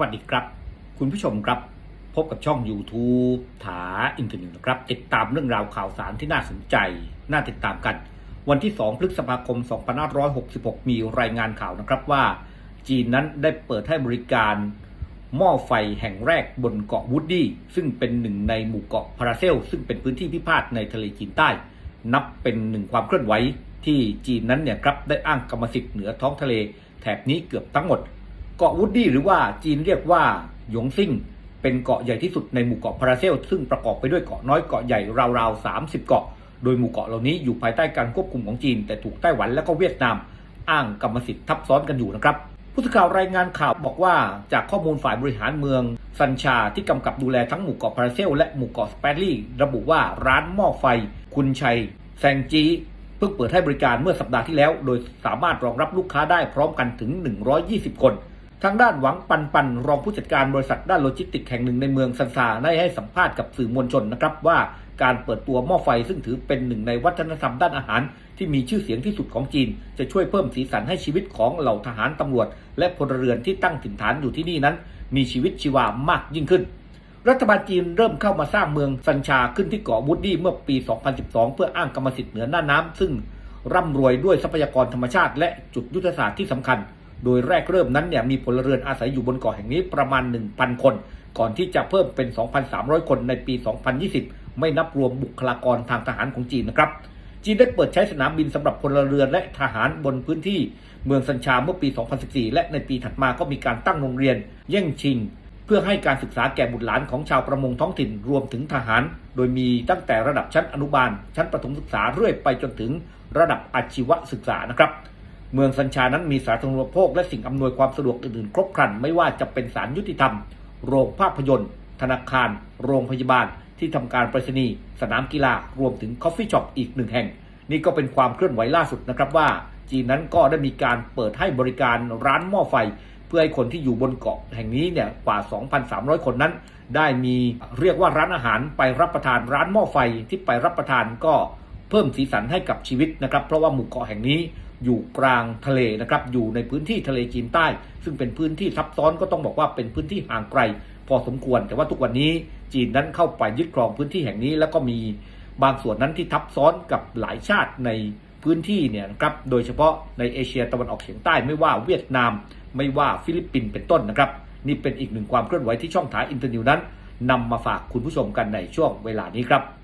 วัสดีครับ คุณผู้ชมครับ พบกับช่อง YouTube ถาอินเทอร์เน็ตนะครับ ติดตามเรื่องราวข่าวสารที่น่าสนใจ น่าติดตามกัน วันที่ 2 พฤษภาคม 2566 มีรายงานข่าวนะครับว่า จีนนั้นได้เปิดให้บริการหม้อไฟแห่งแรกบนเกาะวูดดี้ซึ่งเป็นหนึ่งในหมู่เกาะพาราเซล ซึ่งเป็นพื้นที่พิพาทในทะเลจีนใต้ นับเป็นหนึ่งความเคลื่อนไหวที่จีนนั้นเนี่ยครับได้อ้างกรรมสิทธิ์เหนือท้องทะเลแถบนี้เกือบทั้งหมด เกาะวูดดี้หรือว่าจีนเรียกว่าหยงซิ่ง เป็นเกาะใหญ่ที่สุดในหมู่เกาะพาราเซล ซึ่งประกอบไปด้วยเกาะน้อยเกาะใหญ่ราวๆ 30 เกาะ โดยหมู่เกาะเหล่านี้อยู่ภายใต้การควบคุมของจีน แต่ถูกไต้หวันและก็เวียดนาม อ้างกรรมสิทธิ์ทับซ้อนกันอยู่นะครับผู้สื่อข่าวรายงานข่าวบอกว่าจากข้อมูลฝ่ายบริหารเมืองซันชาที่กำกับดูแลทั้งหมู่เกาะพาราเซล และหมู่เกาะสเปรลี่ระบุว่าร้านหม้อไฟ คุณชัย แซงจีเพิ่งเปิดให้บริการเมื่อสัปดาห์ที่แล้ว โดยสามารถรองรับลูกค้าได้พร้อมกันถึง 120 คน ทางด้านหวังปันปันรองผู้จัดการบริษัทด้านโลจิสติกส์แห่งหนึ่งในเมืองซันซาได้ให้สัมภาษณ์กับสื่อมวลชนนะครับว่าการเปิดตัวหม้อไฟซึ่งถือเป็นหนึ่งในวัฒนธรรมด้านอาหาร ที่มีชื่อเสียงที่สุดของจีน จะช่วยเพิ่มสีสันให้ชีวิตของเหล่าทหารตำรวจ และพลเรือนที่ตั้งถิ่นฐานอยู่ที่นี่นั้น มีชีวิตชีวามากยิ่งขึ้น รัฐบาลจีนเริ่มเข้ามาสร้างเมืองซันชาขึ้นที่เกาะวูดดี้เมื่อปี 2012 เพื่ออ้างกรรมสิทธิ์เหนือหน้าน้ำซึ่งร่ำรวยด้วยทรัพยากรธรรมชาติ และจุดยุทธศาสตร์ที่สำคัญ โดยแรกเริ่มนั้นเนี่ยมีพลเรือนอาศัยอยู่บนเกาะแห่งนี้ประมาณ 1,000 คน ก่อนที่จะเพิ่มเป็น 2,300 คนในปี 2020 ไม่นับรวมบุคลากรทางทหารของจีนนะครับ จีนได้เปิดใช้สนามบินสำหรับพลเรือนและทหารบนพื้นที่เมืองซันชาเมื่อปี 2014 และในปีถัดมาก็มีการตั้งโรงเรียนเย่งชิงเพื่อให้การศึกษาแก่บุตรหลานของชาวประมงท้องถิ่นรวมถึงทหาร โดยมีตั้งแต่ระดับชั้นอนุบาล ชั้นประถมศึกษาเรื่อยไปจนถึงระดับอาชีวศึกษานะครับ เมืองสัญชานั้นมีสาธารณูปโภคและสิ่งอำนวยความสะดวกอื่นๆ ครบครันไม่ว่าจะเป็นศาลยุติธรรม โรงภาพยนตร์ ธนาคาร โรงพยาบาล ที่ทำการไปรษณีย์สนามกีฬารวมถึงคอฟฟี่ช็อปอีกหนึ่งแห่ง นี่ก็เป็นความเคลื่อนไหวล่าสุดนะครับว่า จีนนั้นก็ได้มีการเปิดให้บริการร้านหม้อไฟ เพื่อให้คนที่อยู่บนเกาะแห่งนี้เนี่ยกว่า 2,300 คนนั้น ได้มีเรียกว่าร้านอาหารไปรับประทานร้านหม้อไฟที่ไปรับประทานก็เพิ่มสีสันให้กับชีวิตนะครับเพราะว่าหมู่เกาะแห่งนี้ อยู่กลางทะเลนะครับ อยู่ในพื้นที่ทะเลจีนใต้ ซึ่งเป็นพื้นที่ซับซ้อนก็ต้องบอกว่าเป็นพื้นที่ห่างไกล พอสมควร แต่ว่าทุกวันนี้จีนนั้นเข้าไปยึดครองพื้นที่แห่งนี้ แล้วก็มีบางส่วนนั้นที่ทับซ้อนกับหลายชาติในพื้นที่เนี่ยนะครับ โดยเฉพาะในเอเชียตะวันออกเฉียงใต้ไม่ว่าเวียดนาม ไม่ว่าฟิลิปปินส์เป็นต้นนะครับ นี่เป็นอีกหนึ่งความเคลื่อนไหวที่ช่องถ่ายอินเตอร์นิวนั้นนำมาฝากคุณผู้ชมกันในช่วงเวลานี้ครับ